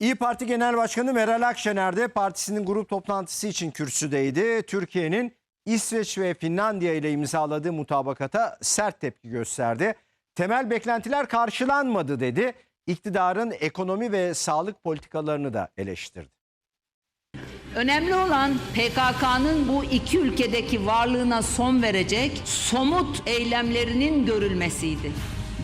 İyi Parti Genel Başkanı Meral Akşener de partisinin grup toplantısı için kürsüdeydi. Türkiye'nin İsveç ve Finlandiya ile imzaladığı mutabakata sert tepki gösterdi. Temel beklentiler karşılanmadı dedi. İktidarın ekonomi ve sağlık politikalarını da eleştirdi. Önemli olan PKK'nın bu iki ülkedeki varlığına son verecek somut eylemlerinin görülmesiydi.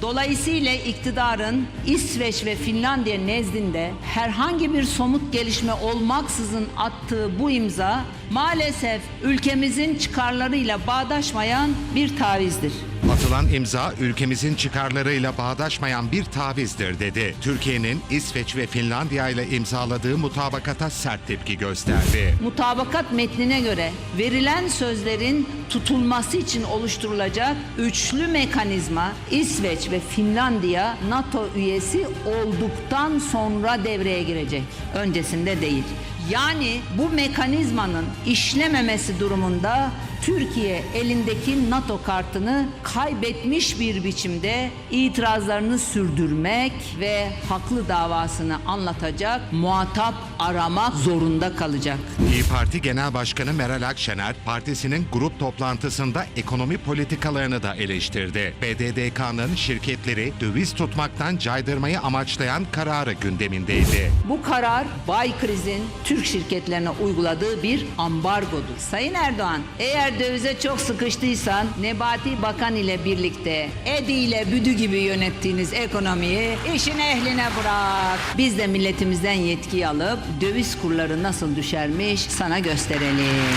Dolayısıyla iktidarın İsveç ve Finlandiya nezdinde herhangi bir somut gelişme olmaksızın attığı bu imza maalesef ülkemizin çıkarlarıyla bağdaşmayan bir tavizdir. Atılan imza ülkemizin çıkarlarıyla bağdaşmayan bir tavizdir dedi. Türkiye'nin İsveç ve Finlandiya ile imzaladığı mutabakata sert tepki gösterdi. Mutabakat metnine göre verilen sözlerin tutulması için oluşturulacak üçlü mekanizma İsveç ve Finlandiya NATO üyesi olduktan sonra devreye girecek. Öncesinde değil. Yani bu mekanizmanın işlememesi durumunda Türkiye elindeki NATO kartını kaybetmiş bir biçimde itirazlarını sürdürmek ve haklı davasını anlatacak muhatap aramak zorunda kalacak. İyi Parti Genel Başkanı Meral Akşener, partisinin grup toplantısında ekonomi politikalarını da eleştirdi. BDDK'nın şirketleri döviz tutmaktan caydırmayı amaçlayan kararı gündemindeydi. Bu karar Bay Kriz'in Türk şirketlerine uyguladığı bir ambargodur. Sayın Erdoğan, eğer dövize çok sıkıştıysan Nebati Bakan ile birlikte Edi ile Büdü gibi yönettiğiniz ekonomiyi işin ehline bırak. Biz de milletimizden yetkiyi alıp döviz kurları nasıl düşermiş sana gösterelim.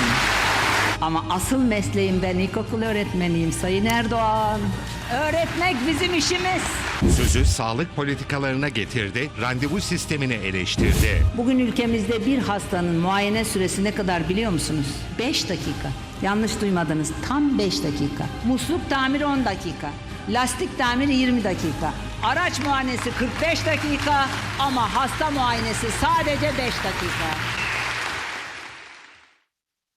Ama asıl mesleğim ben ilkokul öğretmeniyim Sayın Erdoğan. Öğretmek bizim işimiz. Sözü sağlık politikalarına getirdi, randevu sistemini eleştirdi. Bugün ülkemizde bir hastanın muayene süresi ne kadar biliyor musunuz? 5 dakika. Yanlış duymadınız. Tam 5 dakika. Musluk tamiri 10 dakika. Lastik tamiri 20 dakika. Araç muayenesi 45 dakika ama hasta muayenesi sadece 5 dakika.